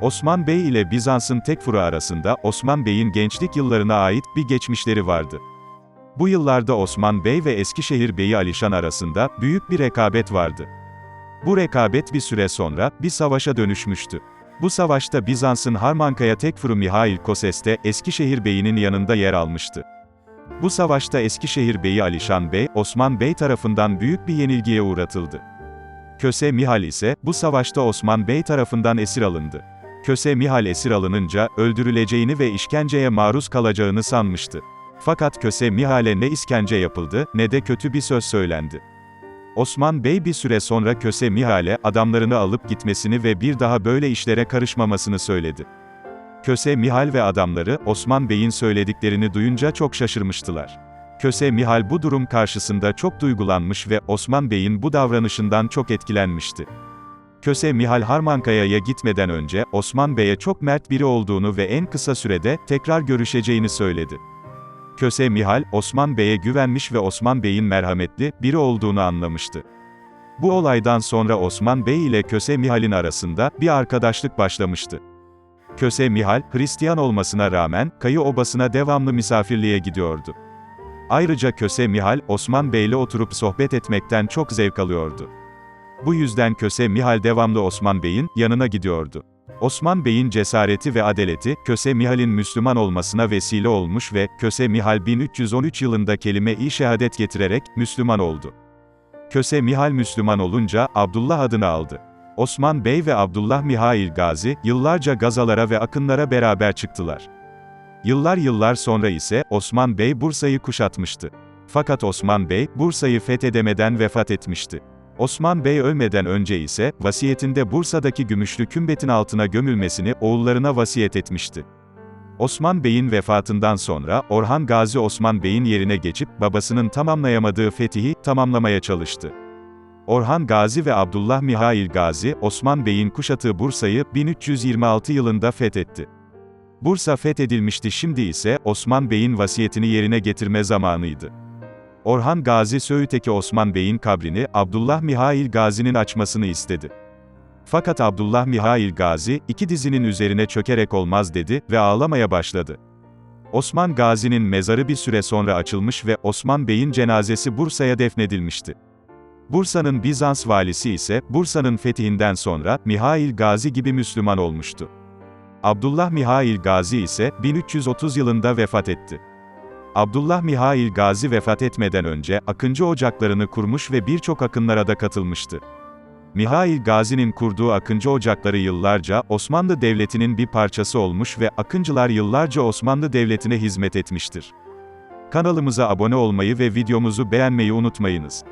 Osman Bey ile Bizans'ın Tekfur'u arasında Osman Bey'in gençlik yıllarına ait bir geçmişleri vardı. Bu yıllarda Osman Bey ve Eskişehir Bey'i Alişan arasında büyük bir rekabet vardı. Bu rekabet bir süre sonra bir savaşa dönüşmüştü. Bu savaşta Bizans'ın Harmankaya Tekfuru Mihail Koses de Eskişehir Bey'inin yanında yer almıştı. Bu savaşta Eskişehir Bey'i Alişan Bey, Osman Bey tarafından büyük bir yenilgiye uğratıldı. Köse Mihal ise, bu savaşta Osman Bey tarafından esir alındı. Köse Mihal esir alınınca, öldürüleceğini ve işkenceye maruz kalacağını sanmıştı. Fakat Köse Mihal'e ne işkence yapıldı, ne de kötü bir söz söylendi. Osman Bey bir süre sonra Köse Mihal'e, adamlarını alıp gitmesini ve bir daha böyle işlere karışmamasını söyledi. Köse Mihal ve adamları, Osman Bey'in söylediklerini duyunca çok şaşırmıştılar. Köse Mihal bu durum karşısında çok duygulanmış ve Osman Bey'in bu davranışından çok etkilenmişti. Köse Mihal Harmankaya'ya gitmeden önce, Osman Bey'e çok mert biri olduğunu ve en kısa sürede, tekrar görüşeceğini söyledi. Köse Mihal, Osman Bey'e güvenmiş ve Osman Bey'in merhametli, biri olduğunu anlamıştı. Bu olaydan sonra Osman Bey ile Köse Mihal'in arasında, bir arkadaşlık başlamıştı. Köse Mihal, Hristiyan olmasına rağmen, Kayı Obası'na devamlı misafirliğe gidiyordu. Ayrıca Köse Mihal, Osman Bey'le oturup sohbet etmekten çok zevk alıyordu. Bu yüzden Köse Mihal devamlı Osman Bey'in yanına gidiyordu. Osman Bey'in cesareti ve adaleti, Köse Mihal'in Müslüman olmasına vesile olmuş ve, Köse Mihal 1313 yılında kelime-i şehadet getirerek, Müslüman oldu. Köse Mihal Müslüman olunca, Abdullah adını aldı. Osman Bey ve Abdullah Mihail Gazi, yıllarca gazalara ve akınlara beraber çıktılar. Yıllar yıllar sonra ise, Osman Bey Bursa'yı kuşatmıştı. Fakat Osman Bey, Bursa'yı fethedemeden vefat etmişti. Osman Bey ölmeden önce ise, vasiyetinde Bursa'daki gümüşlü kümbetin altına gömülmesini oğullarına vasiyet etmişti. Osman Bey'in vefatından sonra, Orhan Gazi Osman Bey'in yerine geçip, babasının tamamlayamadığı fetihi, tamamlamaya çalıştı. Orhan Gazi ve Abdullah Mihail Gazi, Osman Bey'in kuşattığı Bursa'yı 1326 yılında fethetti. Bursa fethedilmişti şimdi ise, Osman Bey'in vasiyetini yerine getirme zamanıydı. Orhan Gazi Söğüt'teki Osman Bey'in kabrini, Abdullah Mihail Gazi'nin açmasını istedi. Fakat Abdullah Mihail Gazi, iki dizinin üzerine çökerek olmaz dedi ve ağlamaya başladı. Osman Gazi'nin mezarı bir süre sonra açılmış ve Osman Bey'in cenazesi Bursa'ya defnedilmişti. Bursa'nın Bizans valisi ise, Bursa'nın fethinden sonra, Mihail Gazi gibi Müslüman olmuştu. Abdullah Mihail Gazi ise, 1330 yılında vefat etti. Abdullah Mihail Gazi vefat etmeden önce, akıncı ocaklarını kurmuş ve birçok akınlara da katılmıştı. Mihail Gazi'nin kurduğu akıncı ocakları yıllarca, Osmanlı Devleti'nin bir parçası olmuş ve akıncılar yıllarca Osmanlı Devleti'ne hizmet etmiştir. Kanalımıza abone olmayı ve videomuzu beğenmeyi unutmayınız.